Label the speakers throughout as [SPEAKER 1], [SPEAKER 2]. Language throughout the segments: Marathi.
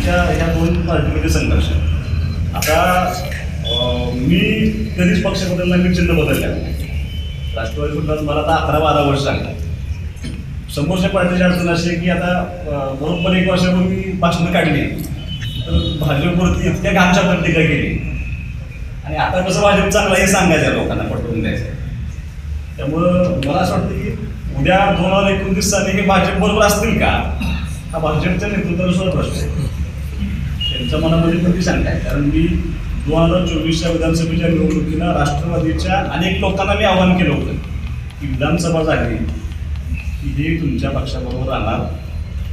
[SPEAKER 1] आमच्या ह्या दोन पार्टीमध्ये संघर्ष आता मी कधीच पक्ष बदलला मी चिन्ह बदलल्या राष्ट्रवादी सुद्धा मला आता अकरा बारा वर्ष झाली समोरच्या पार्टीची अडचण अशी आहे की आता बरोबर एक वर्षापूर्वी भाषणं काढली. तर भाजपवरती इतक्या घामच्या टीका केली. आणि आता कसं भाजप चांगला हे सांगायचं लोकांना पटवून द्यायचं त्यामुळं मला असं वाटतं की उद्या दोन हजार एकोणतीस साली हे भाजप बरोबर असतील का? हा भाजपच्या नेतृत्वानुसार प्रश्न आहे. त्यांच्या मनामध्ये पण ती शंका आहे. कारण मी दोन हजार चोवीसच्या विधानसभेच्या निवडणुकीला राष्ट्रवादीच्या अनेक लोकांना मी आवाहन केलं होतं. की विधानसभा झाली की हे तुमच्या पक्षाबरोबर राहणार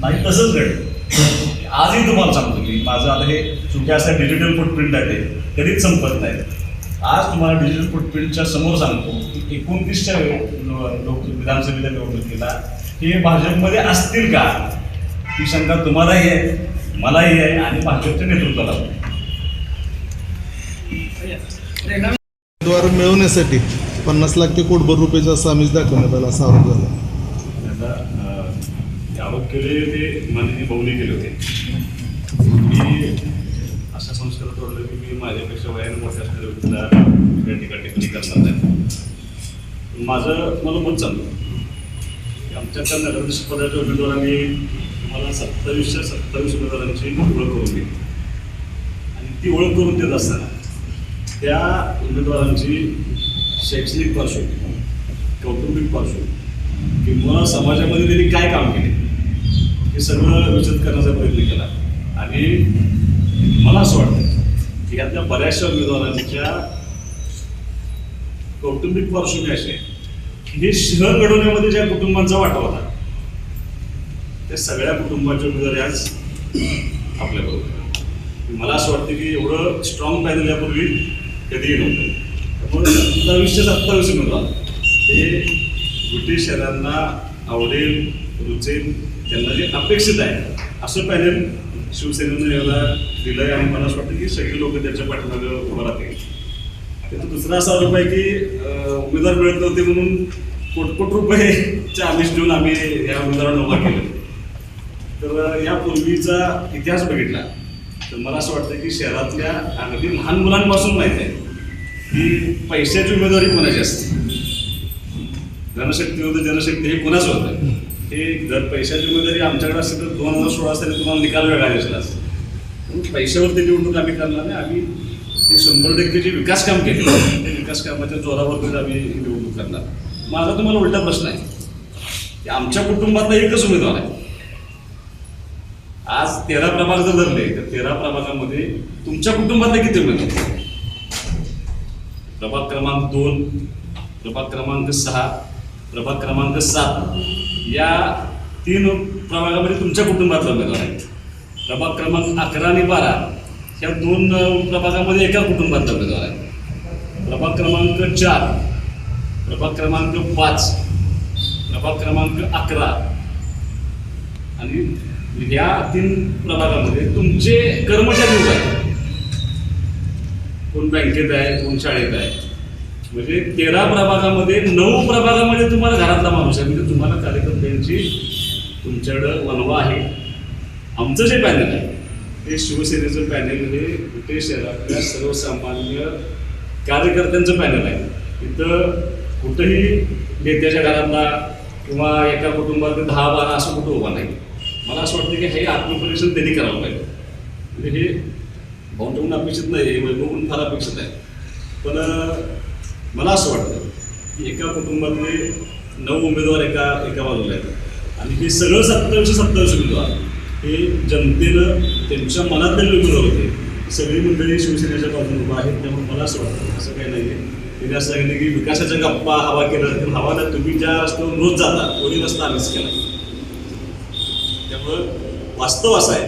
[SPEAKER 1] नाही तसंच घडेल. आजही तुम्हाला सांगतो की माझं आता हे चुक्या असं डिजिटल फुटप्रिंट आहे ते कधीच संपत नाही. आज तुम्हाला डिजिटल फुटप्रिंटच्या समोर सांगतो की एकोणतीसच्या लोक विधानसभेच्या निवडणुकीला हे भाजपमध्ये असतील का? ही शंका तुम्हालाही आहे. मलाही आहे आणि भाजपच्या नेतृत्वाला.
[SPEAKER 2] उमेदवार मिळवण्यासाठी पन्नास लाख ते कोटभर रुपयाचा सामीज दाखवण्यात आला असा आरोप झाला.
[SPEAKER 1] आरोप केले ते माननीय भाऊने केले होते. मी अशा संस्कारात वाटलं की मी माझ्यापेक्षा वयाने मोठ्या असणाऱ्या व्यक्तीला या ठिकाणी टिप्पणी करणार नाही. माझं मला मत की आमच्या त्या नगराध्यक्ष पदाच्या उमेदवारांनी मला सत्तावीसच्या सत्तावीस उमेदवारांची ओळख करून दिली आणि ती ओळख करून देत असताना त्या उमेदवारांची शैक्षणिक पार्श्वभूमी कौटुंबिक पार्श्वभूमी किंवा समाजामध्ये त्यांनी काय काम केले हे सगळं विचार करण्याचा प्रयत्न केला. आणि मला असं वाटतं की यातल्या बऱ्याचशा उमेदवारांच्या कौटुंबिक पार्श्वभूमी अशी आहे की हे शहर घडवण्यामध्ये ज्या कुटुंबांचा वाटा होता त्या सगळ्या कुटुंबाचे उमेदवार आज आपल्याबरोबर. मला असं वाटतं की एवढं स्ट्रॉंग पॅनल यापूर्वी कधीही नव्हतं. त्यामुळे सत्तावीसशे सत्तावीस उमेदवार हे ब्रिटिश शहरांना आवडेल रुचेल त्यांना जे अपेक्षित आहे असं पॅनल शिवसेनेनं याला दिलं आहे आणि मला असं वाटतं की सगळे लोक त्याच्या पाठीमागं उभं राहतील. त्याचा दुसरा असा आरोप आहे की उमेदवार मिळत नव्हते म्हणून कोटकोट रुपयेचे आमिष देऊन आम्ही या उमेदवारांना उभा केलं. तर यापूर्वीचा इतिहास बघितला. तर मला असं वाटतं की शहरातल्या अगदी लहान मुलांपासून माहीत आहे की पैशाची उमेदवारी कोणाची असते? जनशक्ती होतं जनशक्ती हे कोणाचं होतं? हे जर पैशाची उमेदवारी आमच्याकडे असते तर दोन हजार सोळा साली तुम्हाला निकाल वेगळा दिसला असतो पैशावरती निवडणूक आम्ही करणार नाही. आम्ही ते शंभर टक्के जे विकास काम केले ते विकास कामाच्या जोरावरतीच आम्ही निवडणूक करणार. माझा तुम्हाला उलटा प्रश्न आहे. की आमच्या कुटुंबातला एकच उमेदवार आहे. तेरा प्रभाग जर धरले तर तेरा प्रभागामध्ये तुमच्या कुटुंबातले किती उमेदवार प्रभाग क्रमांक दोन प्रभाग क्रमांक सहा प्रभाग क्रमांक सात. या तीन प्रभागामध्ये तुमच्या कुटुंबातले उमेदवार आहेत. प्रभाग क्रमांक अकरा आणि बारा या दोन प्रभागामध्ये एका कुटुंबातला उमेदवार आहे प्रभाग क्रमांक चार प्रभाग क्रमांक पाच प्रभाग क्रमांक अकरा आणि या तीन प्रभागामध्ये तुमचे कर्मचारी उभे आहेत. कोण बँकेत आहे कोण शाळेत आहे. म्हणजे तेरा प्रभागामध्ये नऊ प्रभागामध्ये तुम्हाला घरातला माणूस आहे. म्हणजे तुम्हाला कार्यकर्त्यांची तुमच्याकडं वनवा आहे. आमचं जे पॅनल आहे ते शिवसेनेचं पॅनल हे कुठे शहरातल्या सर्वसामान्य कार्यकर्त्यांचं पॅनल आहे. इथं कुठंही नेत्याच्या घरातला किंवा एका कुटुंबात दहा बारा असं कुठं उभा नाही. मला असं वाटतं की हे आत्मपरीक्षण त्यांनी करावं पाहिजे म्हणजे हे भाऊंकडून अपेक्षित नाही हे म्हणून फार अपेक्षित आहे. पण मला असं वाटतं की एका कुटुंबातले नऊ उमेदवार एका एका बाजूला आहेत. आणि हे सगळं सत्तावीसशे सत्तावीस उमेदवार. हे जनतेनं त्यांच्या मनातले उमेदवार होते. सगळी मंडळी शिवसेनेच्या बाजूने उभा आहेत त्यामुळे मला असं वाटतं असं काही नाही आहे त्यांनी असं सांगितलं की विकासाच्या गप्पा हवा केला तर हवा तुम्ही ज्या रस्त्यावर रोज जाता कोणी रस्ता आम्हीच केला वास्तव असं आहे.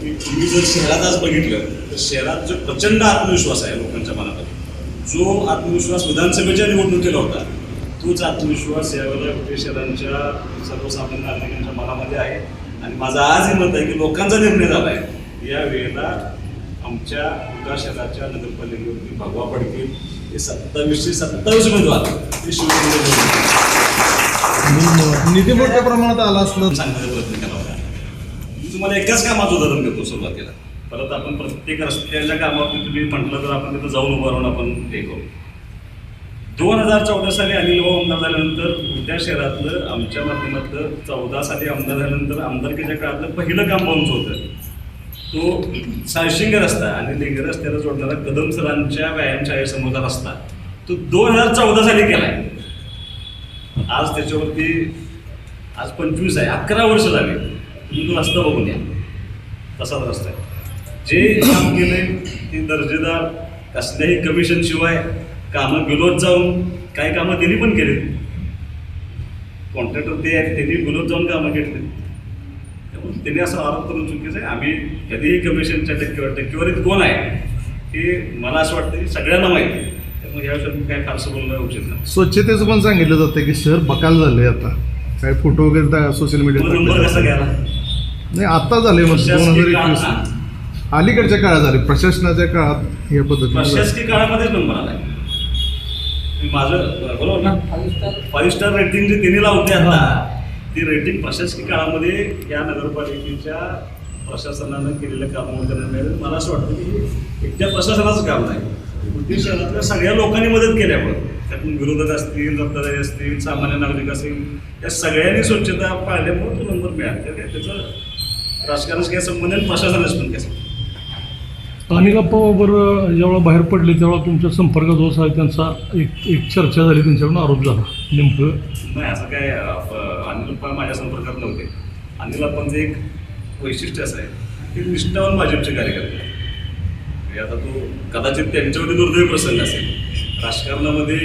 [SPEAKER 1] की तुम्ही जर शहरात आज बघितलं तर शहरात जो प्रचंड आत्मविश्वास आहे लोकांच्या मनामध्ये जो आत्मविश्वास विधानसभेच्या निवडणुकीला होता तोच आत्मविश्वास यावेळेला कुठे शहरांच्या सर्वसामान्य नागरिकांच्या मनामध्ये आहे. आणि माझा आजही मत आहे की लोकांचा निर्णय झाला आहे. या वेळेला आमच्या उदा शहराच्या नगरपालिकेवरती भगवा पडतील. हे सत्तावीसशे सत्तावीस उमेदवार हे शिवसेनेचे
[SPEAKER 2] निधी मोठ्या प्रमाणात आला असलं
[SPEAKER 1] सांगण्याचा प्रयत्न केला तुम्हाला एकाच कामाचं उदाहरण देतो सुरुवातीला. परत आपण प्रत्येक रस्त्याच्या कामावरती तुम्ही म्हटलं तर आपण तिथं जाऊन उभं राहून आपण हे करू. दोन हजार चौदा साली अनिल भाऊ आमदार झाल्यानंतर उद्या शहरातलं आमच्या माध्यमातलं चौदा साली आमदार झाल्यानंतर आमदारकीच्या काळातलं पहिलं काम आमचं होतं. तो साळशिंग रस्ता आणि लिंग रस्त्याला जोडणारा कदम सरांच्या व्यायामशाळेसमोरचा रस्ता तो दोन हजार चौदा साली केलाय. आज त्याच्यावरती आज पंचवीस आहे अकरा वर्ष झाली. तुम्ही तो रस्ता बघून या. तसाच रस्ता आहे. जे काम केलंय ते दर्जेदार. कसल्याही कमिशन शिवाय कामं बिलोत जाऊन काही कामं त्यांनी पण केली. कॉन्ट्रॅक्टर ते आहेत त्यांनी बिलोत जाऊन कामं घेतली. त्यामुळे त्यांनी असं आरोप करून चुकीचं आहे. आम्ही कधीही कमिशनच्या टक्केवारी टक्केवारीत कोण आहे हे मला असं वाटतं की सगळ्यांना माहिती आहे. त्यामुळे या विषयात काय फारसं बोलणं उचित नाही.
[SPEAKER 2] स्वच्छतेचं पण सांगितलं जातं की शहर बकाल झालंय आता. काय फोटो वगैरे सोशल
[SPEAKER 1] मग नंबर
[SPEAKER 2] मीडियावर
[SPEAKER 1] कसा घ्यायला?
[SPEAKER 2] नाही आता झाले मग दोन हजार एकवीस. अलीकडच्या काळात झाले प्रशासनाच्या काळात या पद्धतीने.
[SPEAKER 1] प्रशासकीय काळामध्येच नंबर आलाय. मी माझं बरोबर ना? फाईव्ह स्टार रेटिंग जे त्यांनी लावते आता ती रेटिंग प्रशासकीय काळामध्ये या नगरपालिकेच्या प्रशासनानं केलेल्या कामामध्ये मिळेल. मला असं वाटतं की एकट्या प्रशासनाचं काम नाही. उद्देश शहरातल्या सगळ्या लोकांनी मदत केल्यामुळे त्यातून विरोधक असतील रक्तदारी असतील सामान्य नागरिक असतील या सगळ्यांनी स्वच्छता पाळल्यामुळे तो नंबर मिळाला. त्याचं राजकारणाशी काय संबंध नाही प्रशासनाशी पण काय संबंध
[SPEAKER 3] अनिल बरोबर जेव्हा बाहेर पडले तेव्हा तुमच्या संपर्कात जो आहे त्यांचा एक एक चर्चा झाली त्यांच्याकडून आरोप झाला नेमकं?
[SPEAKER 1] नाही असं काय अ, अनिल अप्पा माझ्या संपर्कात नव्हते. अनिल अप्पांचं एक वैशिष्ट्य असं आहे की निष्ठावान भाजपचे कार्यकर्ते. म्हणजे आता तो कदाचित त्यांच्यावरती दुर्दैवी प्रसंग असेल. राजकारणामध्ये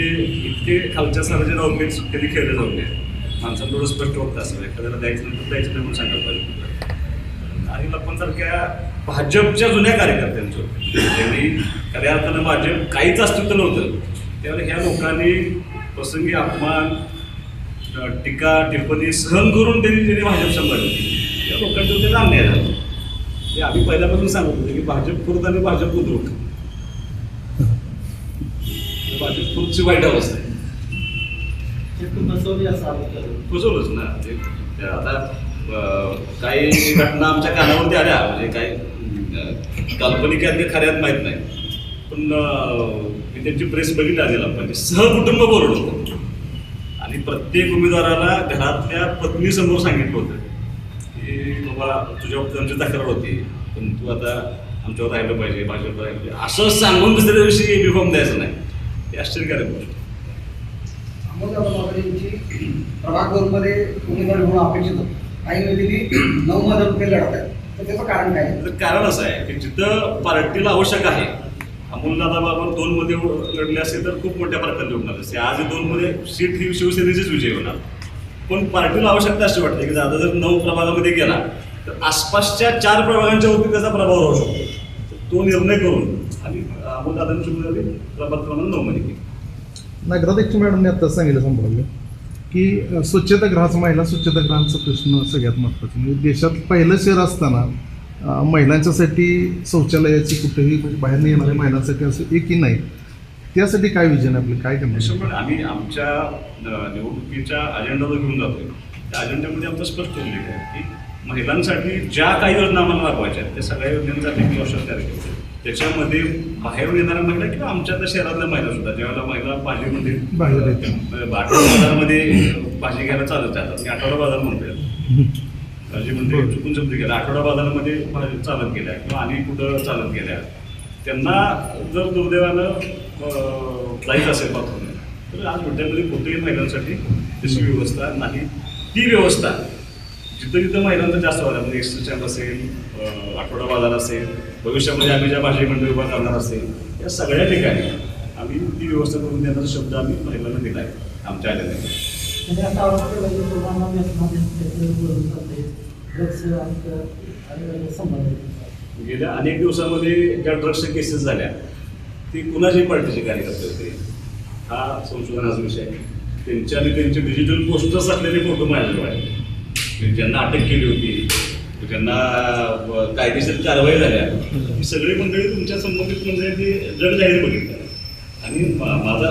[SPEAKER 1] इतके खालच्या स्तराचे डावपेच कधी खेळले जाऊ नये माणसाला थोडं स्पष्ट होतं असं एखाद्याला द्यायचं नाही तर द्यायचं नाही म्हणून सांगायला पाहिजे. अनिल अप्पांसारख्या भाजपच्या जुन्या कार्यकर्त्यांचं. ज्यांनी खऱ्या अर्थानं भाजप काहीच अस्तित्व नव्हतं त्यावेळी ह्या लोकांनी प्रसंगी अपमान टीका टिप्पणी सहन करून त्यांनी त्यांनी भाजप सांभाळली होती या लोकांच्या ते अन्याय झाला हे आम्ही पहिल्यापासून सांगत होतो की भाजप खुर्द आणि भाजप उद्रुक भाजप खुर्दची वाईट अवस्था आहे. फसवलंच ना. ते आता काही घटना आमच्या कानावरती आल्या. म्हणजे काही काल्पनिक आहेत खऱ्यात माहीत नाही. पण मी त्यांची प्रेस बघितली आलेला म्हणजे सहकुटुंब बोलवलं होतं. आणि प्रत्येक उमेदवाराला घरातल्या पत्नीसमोर सांगितलं होतं. की बाबा तुझ्यावर आमची तक्रार होती. पण तू आता आमच्यावर राहिलं पाहिजे भाजपवर राहिलं पाहिजे. असं सांगून दुसऱ्या दिवशी युनिफॉर्म द्यायचं नाही. हे आश्चर्यकारक गोष्ट.
[SPEAKER 4] प्रभाग दोनमध्ये उमेदवार म्हणून अपेक्षित होतं. काही व्यक्ती नऊ हजार रुपये लढत आहेत तर त्याचं कारण काय? आहे?
[SPEAKER 1] तर कारण असं आहे की जिथं पार्टीला आवश्यक आहे अमोलदादा बाबर दोन मध्ये लढले असेल तर खूप मोठ्या फरकाने होणार असते आज दोन मध्ये सीट ही शिवसेनेचीच विजय होणार. पण पार्टीला आवश्यकता अशी वाटते की दादा जर नऊ प्रभागामध्ये गेला तर आसपासच्या चार प्रभागांच्या वरती त्याचा प्रभाव राहू शकतो. तर तो निर्णय करून आणि अमोलदादांची उमेदवारी प्रभाग क्रमांक नऊ मध्ये केली.
[SPEAKER 2] नगराध्यक्ष मॅडमने आता सांगितलं संभ्रमले की स्वच्छतागृहाचं महिला स्वच्छतागृहांचा प्रश्न सगळ्यात महत्त्वाचा. म्हणजे देशात पहिलं शहर असताना महिलांच्यासाठी शौचालयाची कुठेही बाहेर नाही येणाऱ्या महिलांसाठी असं एकही नाही. त्यासाठी काय विजन आपलं? काय करणार?
[SPEAKER 1] आम्ही आमच्या निवडणुकीच्या अजेंडावर घेऊन जातोय. त्या अजेंड्यामध्ये आमचा स्पष्ट उल्लेख आहे की महिलांसाठी ज्या काही योजना आम्हाला राबवायच्या आहेत त्या सगळ्या योजनांसाठी मी औषध तयार केलं त्याच्यामध्ये बाहेरून येणाऱ्या महिला किंवा आमच्या त्या शहरातल्या महिला सुद्धा ज्यावेळेला महिला भाजीमध्ये आठवडा बाजारमध्ये भाजी घ्यायला चालत जातात. मी आठवडा बाजार म्हणतोय. भाजी म्हणजे. चुकून शब्द गेला आठवडा बाजारामध्ये भाजी चालत गेल्या किंवा आणि कुठं चालत गेल्या. त्यांना जर दुर्दैवानं जायचं असेल बाथरूम तर आज विद्यार्थी कुठेही महिलांसाठी तशी व्यवस्था नाही. ती व्यवस्था जिथं जिथं महिलांचा जास्त वाढला म्हणजे एक्स स्टँड असेल आठवडा बाजार असेल भविष्यामध्ये आम्ही ज्या भाजी मंडळी उभा करणार असेल या सगळ्या ठिकाणी आम्ही ती व्यवस्था करून देण्याचा शब्द आम्ही महिलांना दिला आहे आमच्या आलेल्या.
[SPEAKER 5] म्हणजे संबंधित
[SPEAKER 1] गेल्या अनेक दिवसामध्ये ज्या ड्रग्सच्या केसेस झाल्या ती कुणाच्याही पार्टीचे कार्यकर्ते होते? हा संशोधनाचा विषय आहे. त्यांच्या आणि त्यांचे डिजिटल पोस्टर्स असलेले फोटो माझ्याजवळ आहेत. म्हणजे ज्यांना अटक केली होती. ज्यांना कायदेशीर कारवाई झाल्या. ही सगळी मंडळी तुमच्या संबंधित म्हणजे ती जग जाहीर बघितलं. आणि मा- माझा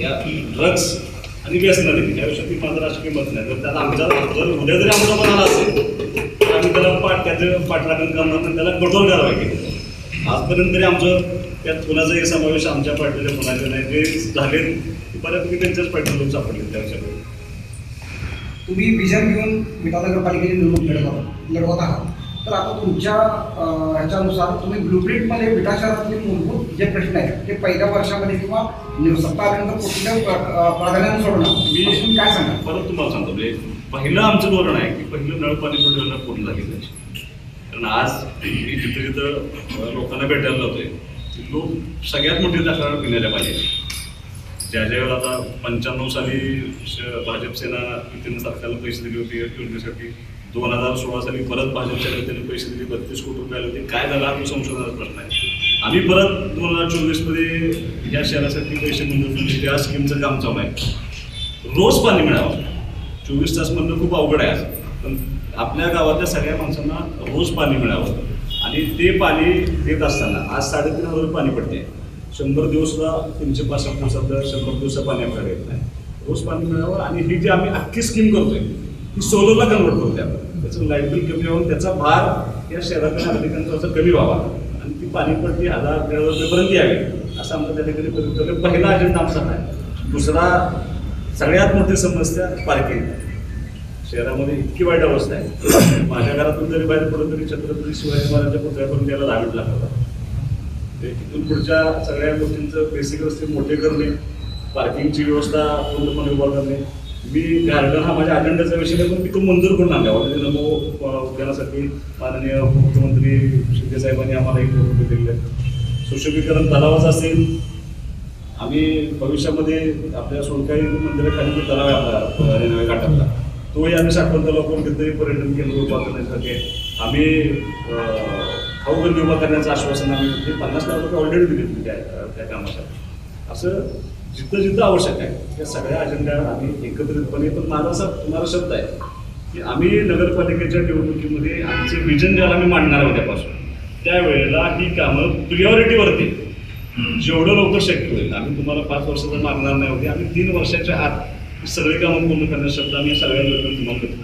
[SPEAKER 1] या ड्रग्स आणि व्यसनाने या ती माझं राजकीय मत नाही. तर त्याला आमच्या जर उद्या जरी आमचा मनाला असेल तर आम्ही त्याला पाठ त्याचं पाठराखण करणार नाही त्याला कठोर कारवाई केली. आजपर्यंत तरी आमचं त्यात कुणाचाही समावेश आमच्या पार्टीच्या कुणाचे नाही. जे झाले बऱ्यापैकी त्यांच्याच पार्टीला सापडले त्या
[SPEAKER 4] तुम्ही विजन घेऊन विटा नगरपालिकेची निवडणूक लढवत लढवत आहात. तर आता तुमच्या ह्याच्यानुसार तुम्ही ब्लूप्रिंटमध्ये विटा शहरातले मूलभूत जे प्रश्न आहेत ते पहिल्या वर्षामध्ये किंवा निव- सत्ता आल्यानंतर कुठल्या अं, प्राधान्याने सोडणार
[SPEAKER 1] मी
[SPEAKER 4] काय सांगा
[SPEAKER 1] परत तुम्हाला सांगतो म्हणजे पहिलं आमचं धोरण आहे की पहिलं नळ पाणी योजना पूर्ण झाली पाहिजे कारण आज मी जिथं जिथं लोकांना भेटायला जातोय लोक सगळ्यात मोठी तक्रार पिण्याच्या पाहिजे. ज्या ज्या वेळेला आता पंच्याण्णव साली भाजप सेना युतीनं सरकारला पैसे दिले होते योजनेसाठी. दोन हजार सोळा साली परत भाजपच्या नेत्याने पैसे दिले बत्तीस कोटी रुपये आले होते. काय झालं? हा संशोधनाचा प्रश्न आहे. आम्ही परत दोन हजार चोवीसमध्ये या शहरासाठी पैसे मंजूर केले त्या स्कीमचं काम चालू आहे. रोज पाणी मिळावं. चोवीस तास म्हणणं खूप अवघड आहे पण आपल्या गावातल्या सगळ्या माणसांना रोज पाणी मिळावं. आणि ते पाणी देत असताना आज साडेतीन हजार रुपये पाणी पडते. शंभर दिवसला तीनशे पासष्ट दिवसात शंभर दिवस पाणी आपल्याला येत नाही. रोज पाणी मिळावं आणि ही जी आम्ही अख्खी स्कीम करतोय ती सोलरला कन्वर्ट करतोय आपण. त्याचं लाइट बिल कमी होऊन त्याचा भार या शहरातल्या नागरिकांचा असं कमी व्हावा. आणि ती पाणीपट्टी हजार दीड हजार रुपयेपर्यंत यावी असं आमचं त्या ठिकाणी प्रयत्न पहिला अजेंडा आमचा आहे. दुसरा सगळ्यात मोठी समस्या पार्किंग शहरामध्ये इतकी वाईट अवस्था आहे. माझ्या घरातून जरी बाहेर पडलं तरी छत्रपती शिवाजी महाराजांच्या पुतळ्यापर्यंत यायला दहा मिनिट लागतात. ते तिथून पुढच्या सगळ्या गोष्टींचं बेसिक रस्ते मोठे करणे पार्किंगची व्यवस्था पूर्णपणे उभा करणे. मी गार्डन हा माझ्या अजेंड्याचा विषय पण तिथून मंजूर करून आणला. ऑलरेडी नमो उद्यानासाठी माननीय मुख्यमंत्री शिंदे साहेबांनी आम्हाला एक निवडणूक दिलेली आहे. सुशोभीकरण तलावाचं असेल. आम्ही भविष्यामध्ये आपल्या सोनकाई मंदिराखाली जो तलाव आहे आपला रेल्वे घाटातला तोही आम्ही साठवण तलाव करून पर्यटन केंद्र उभा करण्यासाठी आम्ही अं, खाऊगल्ली उभा करण्याचं आश्वासन आम्ही ते पन्नास लाख रुपये ऑलरेडी दिले त्या त्या कामासाठी. असं जिथं जिथं आवश्यक आहे त्या सगळ्या अजेंड्यावर आम्ही एकत्रितपणे पण माझा असा तुम्हाला शब्द आहे की आम्ही नगरपालिकेच्या निवडणुकीमध्ये आमचे विजन ज्याला आम्ही मांडणार आहोत त्यापासून त्यावेळेला ही कामं प्रियॉरिटीवरती जेवढं लवकर शक्य होईल आम्ही तुम्हाला पाच वर्षाचं मागणार नाही होते आम्ही तीन वर्षाच्या आत सगळी कामं पूर्ण करण्यासाठी आम्ही सगळ्या तुम्हाला देतो.